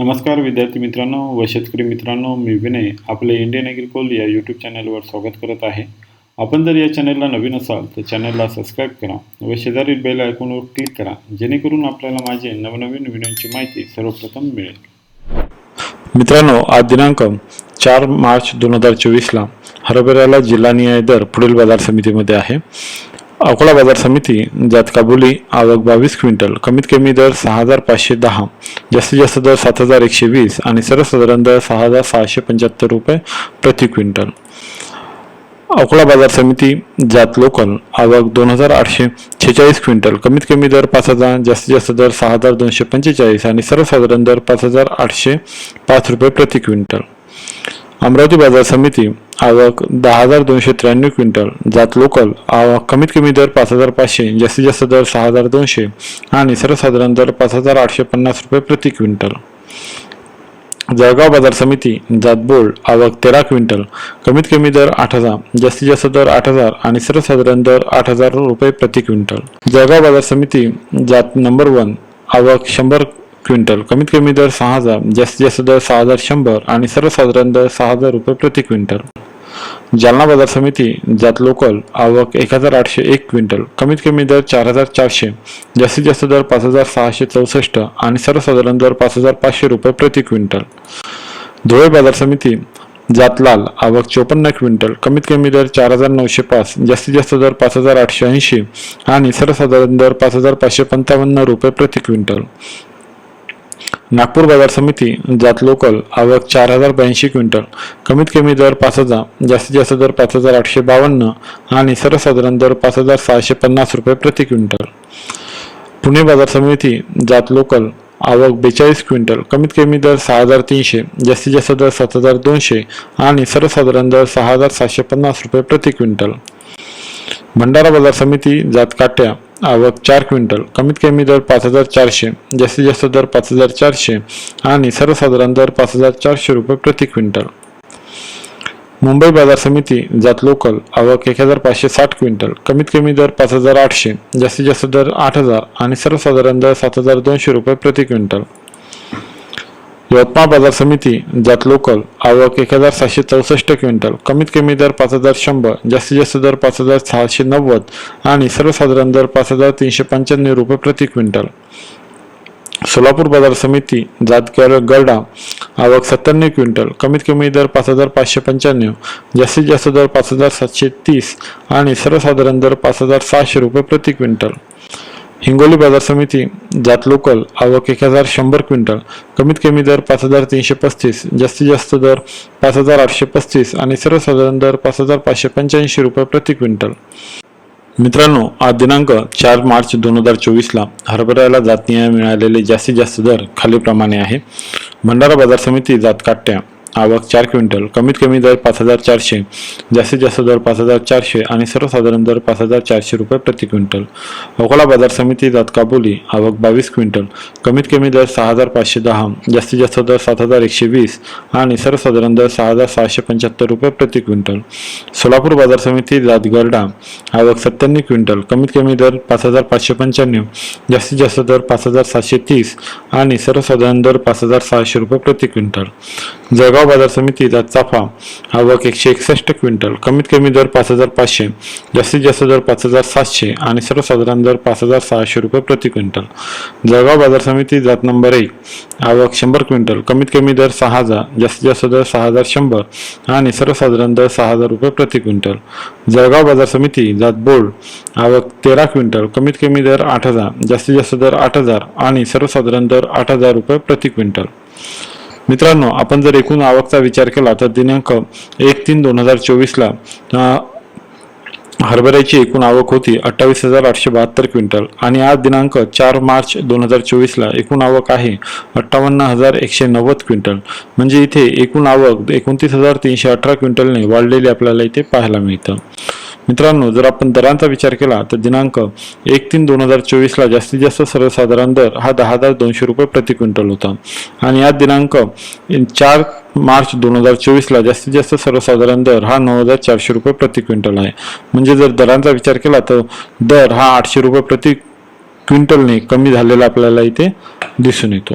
नमस्कार विद्यार्थी मित्रांनो व शेतकरी मित्रांनो मी विनय आपले इंडियन ॲग्रिकोल या यूट्यूब चॅनलवर स्वागत करत आहे. आपण जर या चॅनलला नवीन असाल तर चॅनलला सबस्क्राईब करा व शेजारील बेल आयकॉनवर क्लिक करा जेणेकरून आपल्याला माझे नवनवीन व्हिडिओची माहिती सर्वप्रथम मिळेल. मित्रांनो आज दिनांक चार मार्च दोन हजार चोवीसला हरभऱ्याला जिल्हानिहाय दर पुढील बाजार समितीमध्ये आहे. अकोला बाजार समिती ज्यात काबुली आवक बावीस क्विंटल कमीत कमी दर सहा हजार पाचशे दहा जास्तीत जास्त दर सात हजार एकशे वीस आणि सर्वसाधारण दर सहा हजार सहाशे पंच्याहत्तर रुपये प्रति क्विंटल. अकोला बाजार समिती जात लोकल आवक दोन हजार आठशे छेचाळीस क्विंटल कमीत कमी दर पाच हजार जास्तीत जास्त दर सहा हजार दोनशे पंचेचाळीस आणि सर्वसाधारण दर पाच हजार आठशे पाच रुपये प्रति क्विंटल. अमरावती बाजार समिती आवक दहा हजार दोनशे त्र्याण्णव क्विंटल जात लोकल आवक कमीत कमी दर पाच हजार पाचशे जास्तीत जास्त दर सहा हजार दोनशे आणि सर्वसाधारण दर पाच हजार आठशे पन्नास रुपये प्रति क्विंटल. जळगाव बाजार समिती जात बोर्ड आवक तेरा क्विंटल कमीत कमी दर आठ हजार जास्तीत जास्त दर आठ हजार आणि सर्वसाधारण दर आठ हजार रुपये प्रति क्विंटल. जळगाव बाजार समिती जात नंबर वन आवक शंभर क्विंटल कमीत कमी दर सहा हजार जास्तीत जास्त दर सहा हजार शंभर आणि सर्वसाधारण दर सहा हजार रुपये प्रति क्विंटल. जालना बाजार समिती जात लोकल आवक एक हजार आठशे एक क्विंटल कमीत कमी दर चार हजार चारशे जास्तीत जास्त दर पाच हजार सहाशे चौसष्ट आणि सर्वसाधारण दर पाच हजार पाचशे रुपये प्रति क्विंटल. धुळे बाजार समिती जात लाल आवक चोपन्न क्विंटल कमीत कमी दर चार हजार नऊशे पाच जास्तीत जास्त दर पाच हजार आठशे ऐंशी आणि सर्वसाधारण दर पाच हजार पाचशे पंचावन्न रुपये प्रति क्विंटल. नागपूर बाजार समिती जात लोकल आवक चार हजार ब्याऐंशी क्विंटल. कमीत कमी दर पाच हजार जास्तीत जास्त दर पाच हजार आठशे बावन्न आणि सर्वसाधारण दर पाच हजार सहाशे पन्नास रुपये प्रति क्विंटल. पुणे बाजार समिती जात लोकल आवक बेचाळीस क्विंटल. कमीत कमी दर सहा हजार तीनशे जास्तीत जास्त दर सात हजार दोनशे आणि सर्वसाधारण दर सहा हजार सातशे पन्नास रुपये प्रति क्विंटल. भंडारा बाजार समिती जात काट्या आवक चार क्विंटल. कमीत कमी दर पाच हजार चारशे जास्तीत जास्त दर पाच हजार चारशे आणि सर्वसाधारण दर पाच हजार चारशे रुपये प्रति क्विंटल. मुंबई बाजार समिती जात लोकल आवक एक हजार पाचशे साठ क्विंटल. कमीत कमी दर पाच हजार आठशे जास्तीत जास्त दर आठ हजार आणि सर्वसाधारण दर सात हजार दोनशे रुपये प्रति क्विंटल. यवतमाळ बाजार समिती जात लोकल आवक एक हजार सातशे चौसष्ट क्विंटल कमीत कमी दर पाच हजार शंभर जास्तीत जास्त दर पाच हजार सहाशे नव्वद आणि सर्वसाधारण दर पाच हजार तीनशे पंच्याण्णव रुपये प्रति क्विंटल. सोलापूर बाजार समिती जात गरडा आवक सत्त्याण्णव क्विंटल कमीत कमी दर पाच हजार पाचशे पंच्याण्णव जास्तीत जास्त दर पाच हजार सातशे तीस आणि सर्वसाधारण दर पाच हजार सहाशे रुपये प्रति क्विंटल. हिंगोली बाजार समिती जात लोकल आवक एक हजार शंभर क्विंटल कमीत कमी दर पाच हजार तीनशे पस्तीस जास्तीत जास्त दर पाच हजार आठशे पस्तीस आणि सर्वसाधारण दर पाच हजार पाचशे पंच्याऐंशी रुपये प्रति क्विंटल. मित्रांनो आज दिनांक चार मार्च दोन हजार चोवीसला हरभऱ्याला जातनिहाय मिळालेले जास्तीत जास्त दर खालीलप्रमाणे आहे. भंडारा बाजार समिती जात काट्या. आवक चार क्विंटल कमीत कमी दर पाच हजार चारशे जास्तीत जास्त दर पाच हजार चारशे आणि सर्वसाधारण दर पाच हजार चारशे रुपये प्रति क्विंटल. अकोला बाजार समिती जात काबुली आवक बावीस क्विंटल कमीत कमी दर सहा हजार पाचशे दहा जास्तीत जास्त दर सात हजार एकशे वीस आणि सर्वसाधारण दर सहा हजार सहाशे पंच्याहत्तर रुपये प्रति क्विंटल. सोलापूर बाजार समिती जात गरडा आवक सत्त्याण्णव क्विंटल कमीत कमी दर पाच हजार पाचशे पंच्याण्णव जास्तीत जास्त दर पाच हजार सातशे तीस आणि सर्वसाधारण दर पाच हजार सहाशे रुपये प्रति क्विंटल. जळगाव बाजार समिती जात चाफा आवक एकशे एकसष्ट क्विंटल कमीत कमी दर पाच हजार पाचशे जास्तीत जास्त दर पाच हजार सातशे आणि सर्वसाधारण दर पाच हजार सहाशे रुपये प्रति क्विंटल. जळगाव बाजार समिती जात नंबर एक आवक शंभर क्विंटल कमीत कमी दर सहा हजार जास्तीत जास्त दर सहा हजार शंभर आणि सर्वसाधारण दर सहा हजार रुपये प्रति क्विंटल. जळगाव बाजार समिती जात बोर्ड आवक तेरा क्विंटल कमीत कमी दर आठ हजार जास्तीत जास्त दर आठ हजार आणि सर्वसाधारण दर आठ हजार रुपये प्रति क्विंटल. मित्रांनो आपण जर एकूण आवकचा विचार केला तर दिनांक एक तीन दोन हजार चोवीसला हरभऱ्याची एकूण आवक होती अठ्ठावीस हजार आठशे बहात्तर क्विंटल आणि आज दिनांक चार मार्च दोन हजार चोवीसला एकूण आवक आहे अठ्ठावन्न हजार एकशे नव्वद क्विंटल. म्हणजे इथे एकूण आवक एकोणतीस हजार तीनशे अठरा क्विंटलने वाढलेली आपल्याला इथे पाहायला मिळतं. मित्रांनो जर आपण दरांचा विचार केला तर दिनांक एक तीन दोन हजार चोवीसला जास्तीत जास्त सर्वसाधारण दर हा दहा हजार दोनशे रुपये प्रति क्विंटल होता. आणि या दिनांक चार मार्च दोन हजार चोवीसला जास्तीत जास्त सर्वसाधारण दर हा नऊ हजार चारशे रुपये प्रति क्विंटल आहे. म्हणजे जर दरांचा विचार केला तर दर हा आठशे रुपये प्रति क्विंटलने कमी झालेला आपल्याला इथे दिसून येतो.